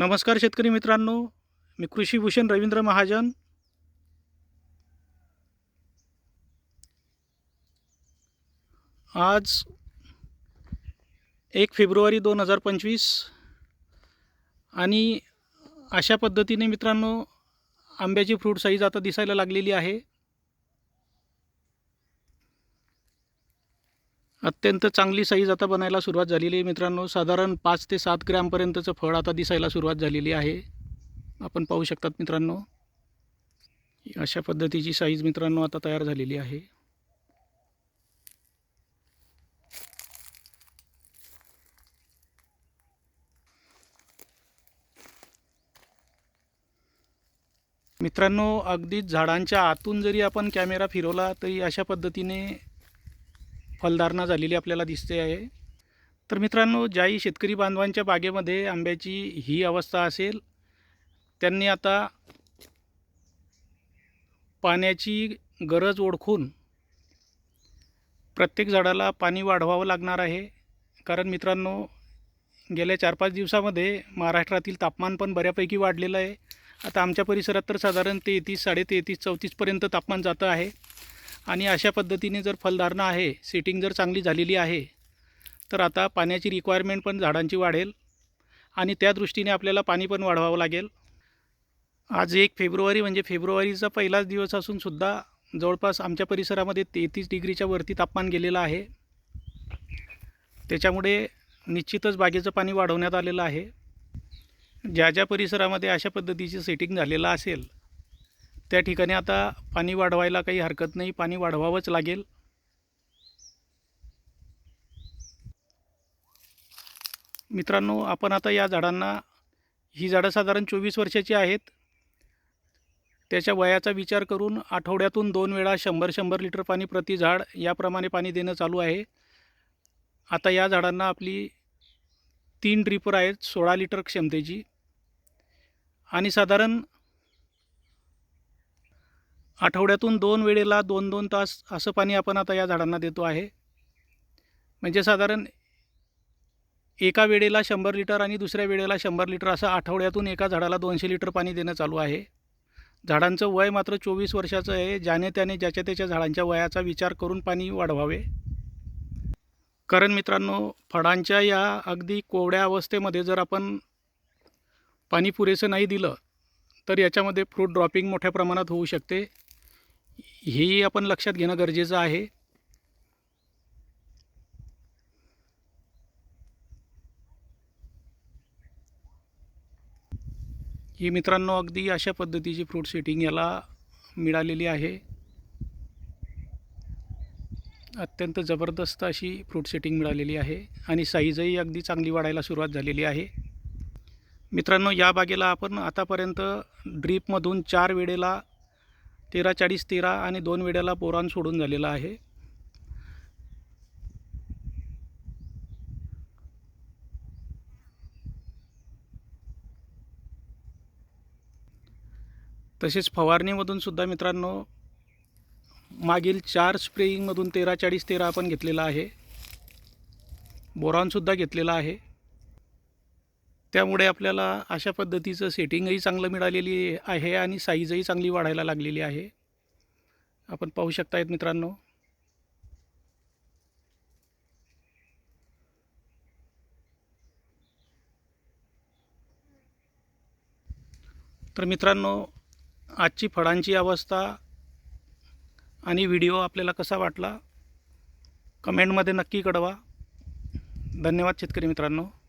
नमस्कार शेतकरी मित्रांनो मी कृषीभूषण रवींद्र महाजन. आज एक फेब्रुवारी दोन हजार पंचवीस आणि अशा पद्धतीने मित्रांनो आंब्याची फ्रूट साईज आता दिसायला लागलेली आहे. अत्यंत चांगली साईज आता बनायला सुरुवात झालेली आहे मित्रांनो. साधारण पाच ते सात ग्रॅमपर्यंतचं फळ आता दिसायला सुरुवात झालेली आहे. आपण पाहू शकतात मित्रांनो. अशा पद्धतीची साईज मित्रांनो आता तयार झालेली आहे. मित्रांनो अगदीच झाडांच्या आतून जरी आपण कॅमेरा फिरवला तरी अशा पद्धतीने फलधारणा झालेली आपल्याला दिसते आहे. तर मित्रांनो ज्याही शेतकरी बांधवांच्या बागेमध्ये आंब्याची ही अवस्था असेल त्यांनी आता पाण्याची गरज ओळखून प्रत्येक झाडाला पाणी वाढवावं लागणार आहे. कारण मित्रांनो गेल्या चार पाच दिवसामध्ये महाराष्ट्रातील तापमान पण बऱ्यापैकी वाढलेलं आहे. आता आमच्या परिसरात तर साधारण तेहतीस साडे तेहतीस चौतीसपर्यंत तापमान जातं आहे. आणि अशा पद्धतीने जर फलधारणा आहे सेटिंग जर चांगली झालेली आहे तर आता पाण्याची रिक्वायरमेंट पण झाडांची वाढेल आणि त्या दृष्टीने आपल्याला पाणी पण वाढवावं लागेल. आज एक फेब्रुवारी म्हणजे फेब्रुवारीचा पहिलाच दिवस असूनसुद्धा जवळपास आमच्या परिसरामध्ये तेहतीस डिग्रीच्या वरती तापमान गेलेलं आहे. त्याच्यामुळे निश्चितच बागेचं पाणी वाढवण्यात आलेलं आहे. ज्या ज्या परिसरामध्ये अशा पद्धतीची सेटिंग झालेलं असेल त्या ठिकाणी आता पाणी वाढवायला काही हरकत नाही. पाणी वाढवावंच लागेल. मित्रांनो आपण आता या झाडांना ही झाडं साधारण चोवीस वर्षाची आहेत. त्याच्या वयाचा विचार करून आठवड्यातून दोन वेळा शंभर शंभर लिटर पाणी प्रति झाड याप्रमाणे पाणी देणं चालू आहे. आता या झाडांना आपली तीन ड्रिपर आहेत सोळा लिटर क्षमतेची. आणि साधारण आठवड्यातून दोन वेळेला दोन दोन तास असं पाणी आपण आता या झाडांना देतो आहे. म्हणजे साधारण एका वेळेला शंभर लिटर आणि दुसऱ्या वेळेला शंभर लिटर असं आठवड्यातून एका झाडाला दोनशे लिटर पाणी देणं चालू आहे. झाडांचं वय मात्र चोवीस वर्षाचं आहे ज्याने त्याने ज्याच्या त्याच्या झाडांच्या वयाचा विचार करून पाणी वाढवावे. कारण मित्रांनो फळांच्या या अगदी कोवड्या अवस्थेमध्ये जर आपण पाणी पुरेसं नाही दिलं तर याच्यामध्ये फ्रूट ड्रॉपिंग मोठ्या प्रमाणात होऊ शकते. हेही आपण लक्षात घेणं गरजेचं आहे. ही मित्रांनो अगदी अशा पद्धतीची फ्रूट सेटिंग याला मिळालेली आहे. अत्यंत जबरदस्त अशी फ्रूट सेटिंग मिळालेली आहे आणि साईजही अगदी चांगली वाढायला सुरुवात झालेली आहे. मित्रांनो या बागेला आपण आतापर्यंत ड्रीपमधून चार वेळेला तेरा चाळीस तेरा आणि दोन वेळेला पोरान सोडून झालेला आहे. तसेच फवारणीमधून सुद्धा मित्रांनो मागील चार स्प्रेईंगमधून तेरा चाळीस तेरा आपण घेतलेला आहे. बोरॉनसुद्धा घेतलेला आहे. त्यामुळे आपल्याला अशा पद्धतीचं सेटिंगही चांगलं मिळालेली आहे आणि साईजही चांगली वाढायला लागलेली आहे. आपण पाहू शकतायत मित्रांनो. तर मित्रांनो आजची फळांची अवस्था आणि व्हिडिओ आपल्याला कसा वाटला? कमेंटमध्ये नक्की कळवा. धन्यवाद शेतकरी मित्रांनो.